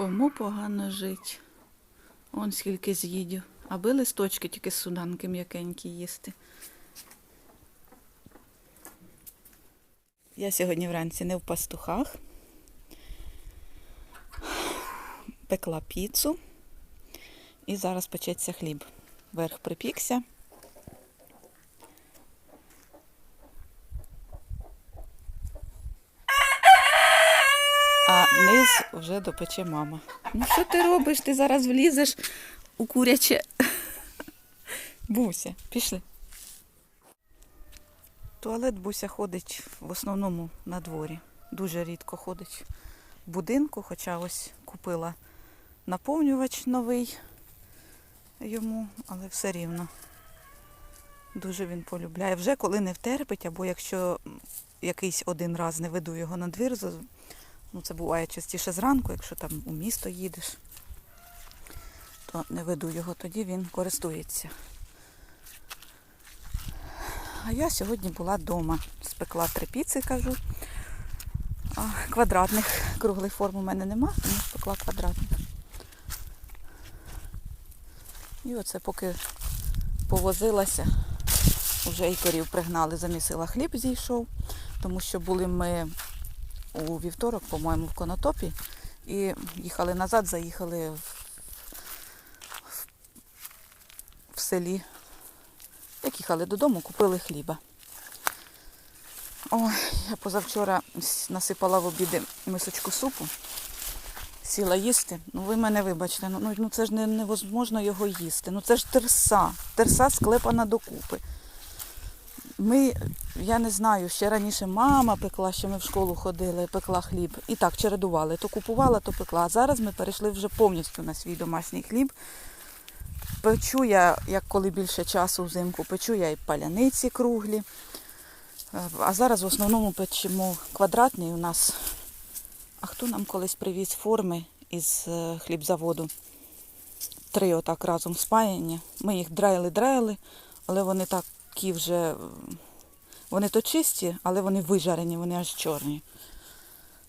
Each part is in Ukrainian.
Кому погано жить? Он скільки з'їдів. Аби листочки тільки з суданки м'якенькі їсти. Я сьогодні вранці не в пастухах. Пекла піцу. І зараз печеться хліб. Верх припікся. А низ вже допече мама. Ну що ти робиш? Ти зараз влізеш у куряче. Буся, пішли. Туалет Буся ходить в основному на дворі. Дуже рідко ходить в будинку, хоча ось купила наповнювач новий йому, але все рівно. Дуже він полюбляє. Вже коли не втерпить, або якщо якийсь один раз не веду його на двір, ну це буває частіше зранку, якщо там у місто їдеш, то не веду його, тоді він користується. А я сьогодні була вдома. Спекла три піци, кажу. А, квадратних круглих форм у мене нема, тому спекла квадратних. І оце поки повозилася, вже і корів пригнали, замісила хліб зійшов, тому що були ми у вівторок, по-моєму, в конотопі, і їхали назад, заїхали в, в селі. Як їхали додому, купили хліба. Ой, я позавчора насипала в обіди мисочку супу, сіла їсти. Ну ви мене вибачте, ну, ну, ну це ж не, невозможно його їсти. Ну це ж терса, терса склепана докупи. Ми, я не знаю, ще раніше мама пекла, ще ми в школу ходили, пекла хліб. І так чередували. То купувала, то пекла. А зараз ми перейшли вже повністю на свій домашній хліб. Печу я, як коли більше часу взимку, печу я і паляниці круглі. Е, А зараз в основному печемо квадратний у нас. А хто нам колись привіз форми із е, хлібзаводу? Три отак разом спаяні. Ми їх драїли-драїли, але вони такі вже. Вони то чисті, але вони вижарені, вони аж чорні.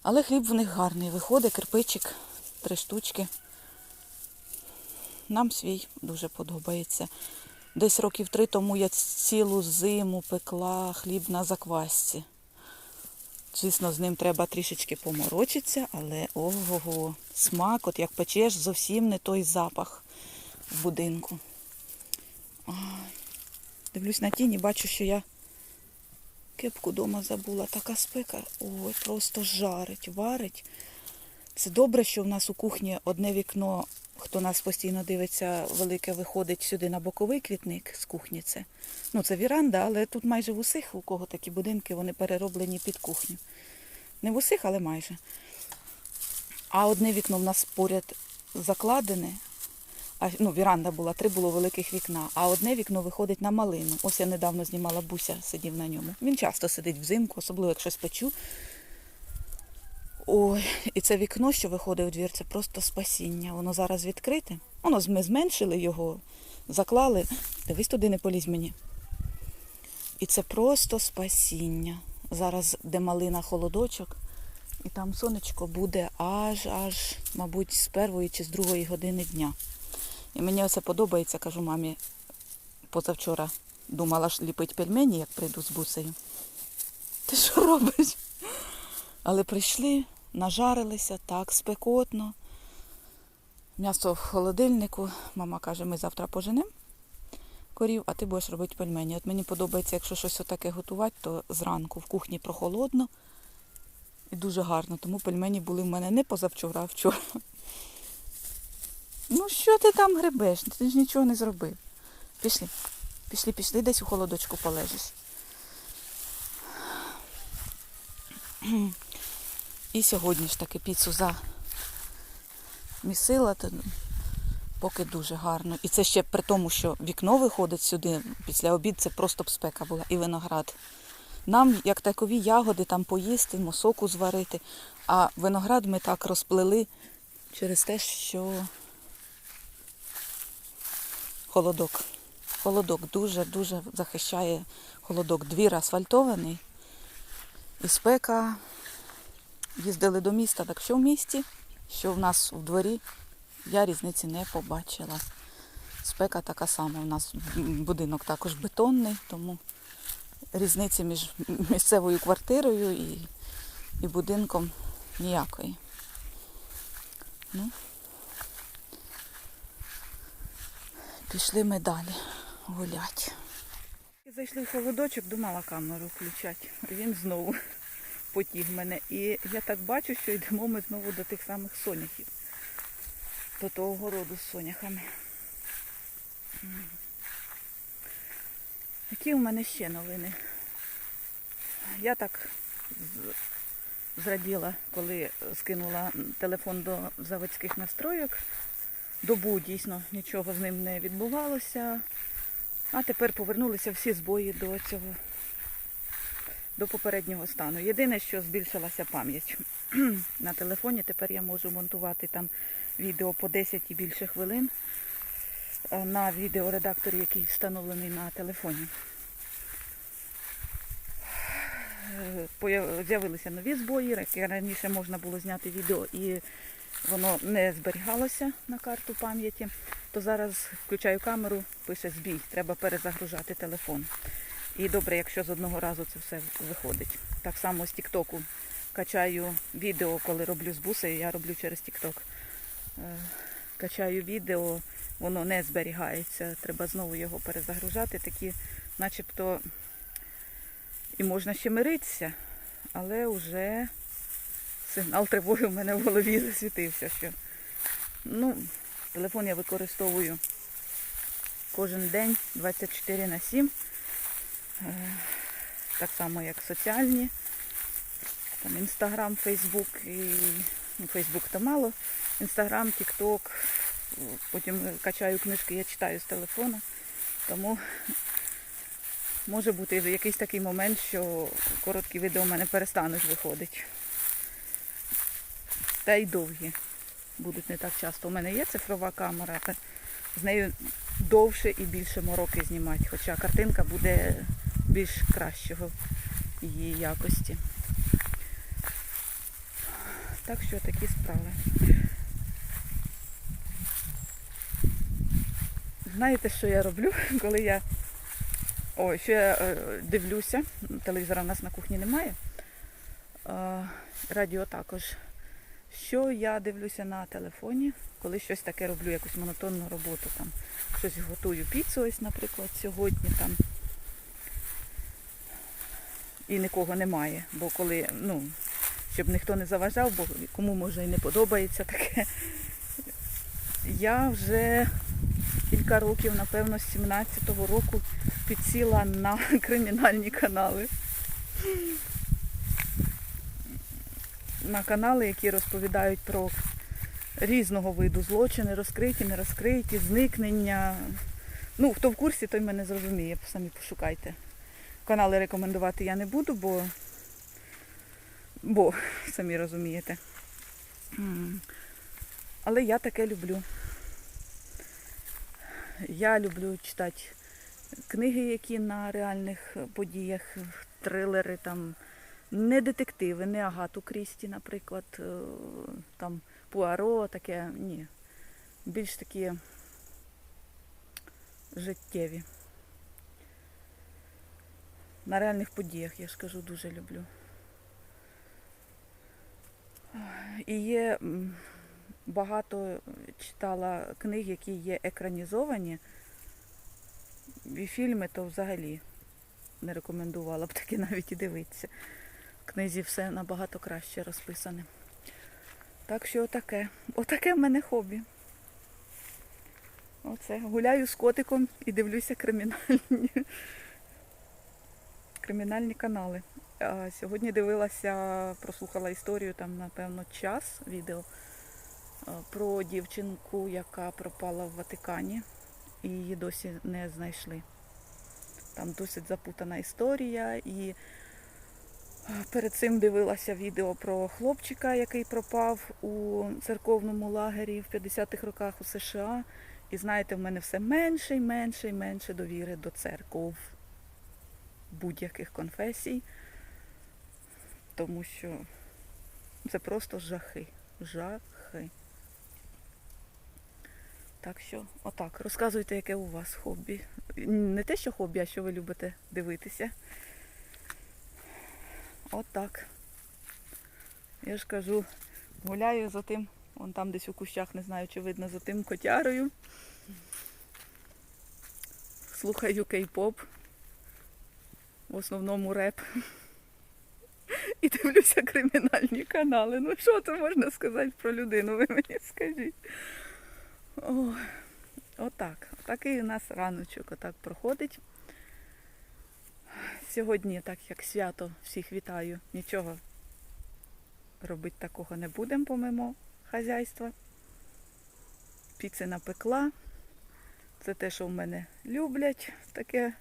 Але хліб в них гарний. Виходить, кирпичик, три штучки. Нам свій дуже подобається. Десь років три тому я цілу зиму пекла хліб на заквасці. Звісно, з ним треба трішечки поморочитися, але ого-го, смак, от як печеш, зовсім не той запах в будинку. Дивлюсь на тіні, бачу, що я кепку вдома забула. Така спека. Ой, просто жарить, варить. Це добре, що в нас у кухні одне вікно, хто нас постійно дивиться, велике виходить сюди на боковий квітник з кухні. Це. Ну, це віранда, але тут майже в усіх, у кого такі будинки, вони перероблені під кухню. Не в усіх, але майже. А одне вікно в нас поряд закладене. А, ну, віранда була, три було великих вікна, а одне вікно виходить на малину. Ось я недавно знімала буся, сидів на ньому. Він часто сидить взимку, особливо як щось печу. Ой, і це вікно, що виходить у двір, це просто спасіння. Воно зараз відкрите. Воно ми зменшили його, заклали. Дивись, туди не полізь мені. І це просто спасіння. Зараз де малина холодочок, і там сонечко буде аж, аж, мабуть, з першої чи з другої години дня. І мені оце подобається, кажу мамі, позавчора думала ж ліпить пельмені, як прийду з бусею. Ти що робиш? Але прийшли, нажарилися так спекотно. М'ясо в холодильнику. Мама каже, ми завтра поженемо корів, а ти будеш робити пельмені. От мені подобається, якщо щось отаке готувати, то зранку в кухні прохолодно і дуже гарно. Тому пельмені були в мене не позавчора, а вчора. Ну що ти там гребеш? Ти ж нічого не зробив. Пішли, пішли, пішли, десь у холодочку полежиш. І сьогодні ж таки піцу замісила, то поки дуже гарно. І це ще при тому, що вікно виходить сюди, після обід це просто б спека була і виноград. Нам, як такові ягоди, там поїсти, мосоку зварити. А виноград ми так розплели через те, що холодок. Холодок дуже-дуже захищає холодок. Двір асфальтований. І спека. Їздили до міста, так що в місті що в нас у дворі, я різниці не побачила. Спека така сама. У нас будинок також бетонний, тому різниці між місцевою квартирою і, і будинком ніякої. Ну, пішли ми далі гуляти. Зайшли в холодочок, думала камеру включати. Він знову потіг мене. І я так бачу, що йдемо ми знову до тих самих соняхів. До того городу з соняхами. Які у мене ще новини? Я так зраділа, коли скинула телефон до заводських настройок. Добу дійсно нічого з ним не відбувалося. А тепер повернулися всі збої до цього, до попереднього стану. Єдине, що збільшилася пам'ять на телефоні. Тепер я можу монтувати там відео по 10 і більше хвилин е, на відеоредакторі, який встановлений на телефоні. Е, З'явилися нові збої, раніше можна було зняти відео і воно не зберігалося на карту пам'яті, то зараз включаю камеру, пише збій, треба перезагружати телефон. І добре, якщо з одного разу це все виходить. Так само з Тіктоку качаю відео, коли роблю з бусею, я роблю через Тікток. Е, Качаю відео, воно не зберігається, треба знову його перезагружати. Такі, начебто, і можна ще миритися, але вже сигнал тривоги в мене в голові засвітився, що ну, телефон я використовую кожен день 24 на 7. Е, Так само, як соціальні. Там Інстаграм, Фейсбук і ну, Фейсбук то мало. Інстаграм, Тікток. Потім качаю книжки, я читаю з телефона. Тому може бути якийсь такий момент, що короткі відео в мене перестануть виходити. Та й довгі будуть не так часто. У мене є цифрова камера, та з нею довше і більше мороки знімати, хоча картинка буде більш кращого її якості. Так що такі справи. Знаєте, що я роблю, коли я Ой, що я е, дивлюся, телевізора в нас на кухні немає. Е, радіо також. Що я дивлюся на телефоні, коли щось таке роблю, якусь монотонну роботу, там щось готую піцу, ось, наприклад, сьогодні там. І нікого немає. Бо коли, ну, щоб ніхто не заважав, бо кому може і не подобається таке. Я вже кілька років, напевно, з 17-го року підсіла на кримінальні канали. На канали, які розповідають про різного виду злочини, розкриті, не розкриті, зникнення. Ну, хто в курсі, той мене зрозуміє, самі пошукайте. Канали рекомендувати я не буду, бо, бо самі розумієте. Але я таке люблю. Я люблю читати книги, які на реальних подіях, трилери, там, не детективи, не Агату Крісті, наприклад, е, там Пуаро, таке, ні. Більш такі життєві. На реальних подіях, я ж кажу, дуже люблю. І є багато читала книг, які є екранізовані. І фільми то взагалі не рекомендувала б таки навіть і дивитися. Книзі все набагато краще розписане. Так що отаке. Отаке в мене хобі. Оце. Гуляю з котиком і дивлюся кримінальні, кримінальні канали. А сьогодні дивилася, прослухала історію, там, напевно, час відео про дівчинку, яка пропала в Ватикані і її досі не знайшли. Там досить запутана історія. І перед цим дивилася відео про хлопчика, який пропав у церковному лагері в 50-х роках у США. І знаєте, в мене все менше і менше і менше довіри до церков будь-яких конфесій, тому що це просто жахи. жахи. Так що, отак, розказуйте, яке у вас хобі. Не те, що хобі, а що ви любите дивитися. Отак. Я ж кажу, гуляю за тим, вон там десь у кущах, не знаю, чи видно, за тим котярою. Слухаю кей-поп. В основному реп. І дивлюся кримінальні канали. Ну що це можна сказати про людину, ви мені скажіть. О, отак. Отакий у нас раночок отак проходить. Сьогодні, так як свято, всіх вітаю, нічого робити такого не будемо помимо хазяйства. Піци напекла. Це те, що в мене люблять, таке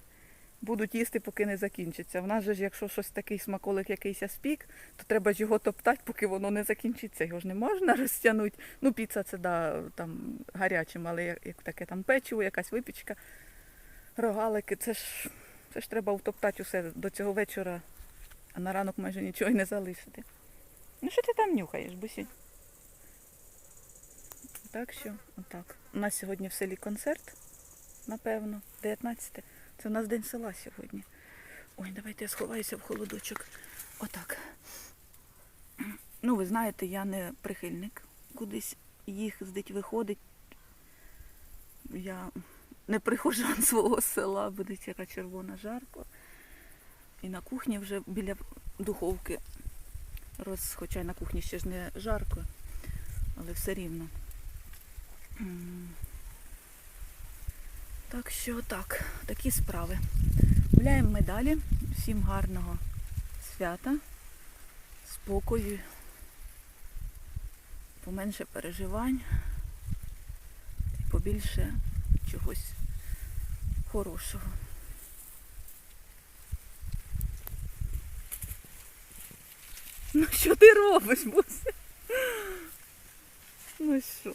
будуть їсти, поки не закінчиться. В нас же ж, якщо щось такий смаколик якийсь спік, то треба ж його топтати, поки воно не закінчиться. Його ж не можна розтягнути. Ну, піца це да, там гарячим, але як таке там печиво, якась випічка, рогалики, це ж, це ж треба втоптати усе до цього вечора, а на ранок майже нічого й не залишити. Ну що ти там нюхаєш, бусінь? Так що, отак. У нас сьогодні в селі концерт, напевно, 19. Це у нас день села сьогодні. Ой, давайте я сховаюся в холодочок. Отак. Ну, ви знаєте, я не прихильник кудись їздить, виходить. Я не прихожан свого села, буде яка червона жарко. І на кухні вже біля духовки роз, хоча на кухні ще ж не жарко, але все рівно. Так що так, такі справи. Гуляємо ми далі. Всім гарного свята, спокою, поменше переживань і побільше чогось хорошого. Ну що ти робиш, Буся? Ну що?